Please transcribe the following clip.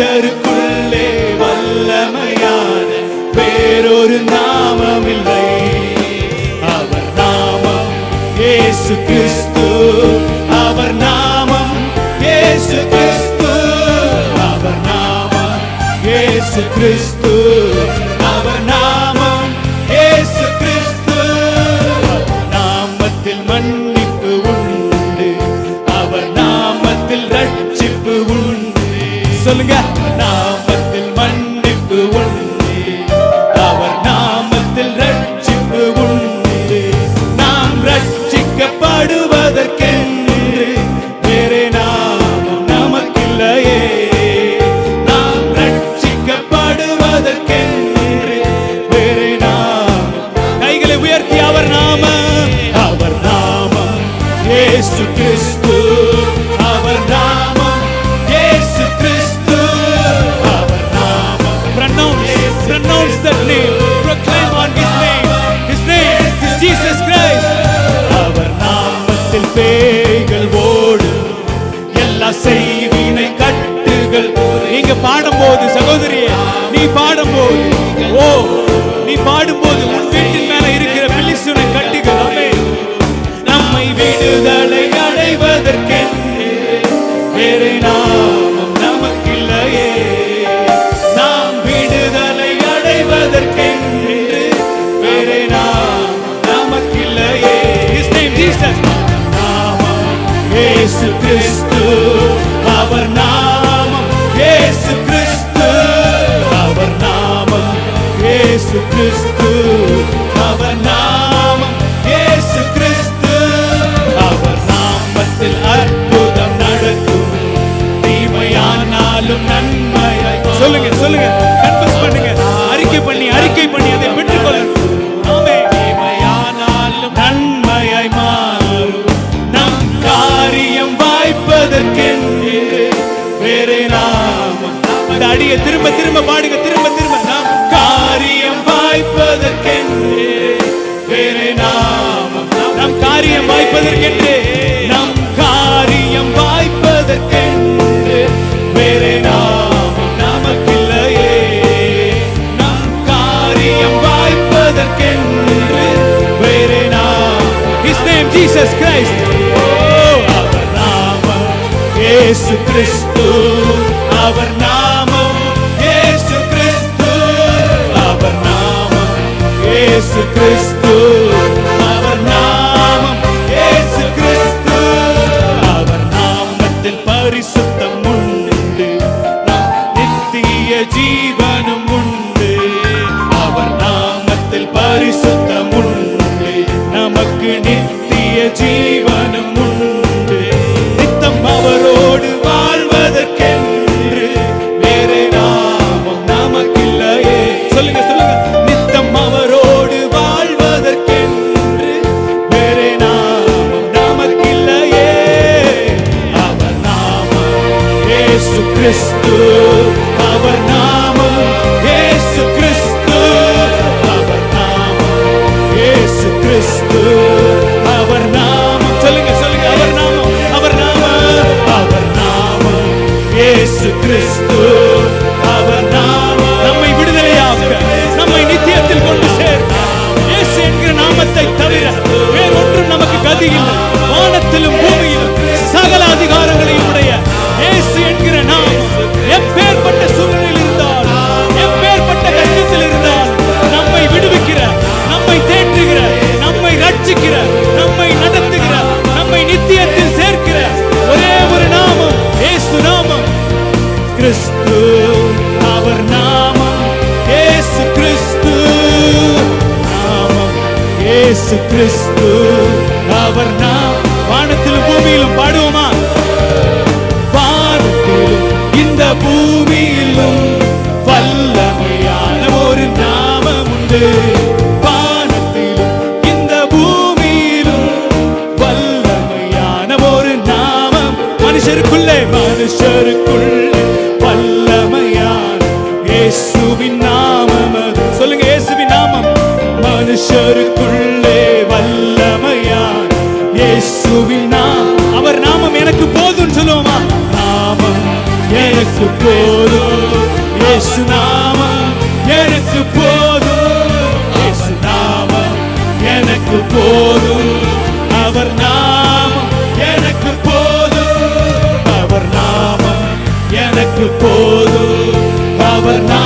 மனுஷருக்குள்ளே வல்லமையான வேறொரு நாமமில்லை. அவர் நாமம் ஏசு கிறிஸ்து. அவர் நாமம் ஏசு கிறிஸ்து. அவர் நாமம் ஏசு கிறிஸ்து. கிறிஸ்து அவர் தான் Cristo, Cristo. வாய்ப்பதற்கென்று நம் காரியம் வாய்ப்பதற்கென்று வேறே நாமும் நமக்கில்லையே. நம் காரியம் வாய்ப்பதற்கென்று வேறே நாம் His name Jesus Christ. அவர் நாமம் இயேசு கிறிஸ்து. அவர் நாமம் இயேசு கிறிஸ்து. Cristo. இயேசு கிறிஸ்து. அவர் நாம் வானத்திலும் பூமியிலும் பாடுவோமா? வானத்திலும் இந்த பூமியிலும் வல்லமையான ஒரு நாமம் உண்டு வானத்திலும் இந்த பூமியிலும் வல்லமையான ஒரு நாமம். மனுஷருக்குள்ளே மனுஷருக்குள்ளே வல்லமையான இயேசுவின் நாமம். சொல்லுங்க இயேசுவின் நாமம். மனுஷருக்குள்ளே அவர்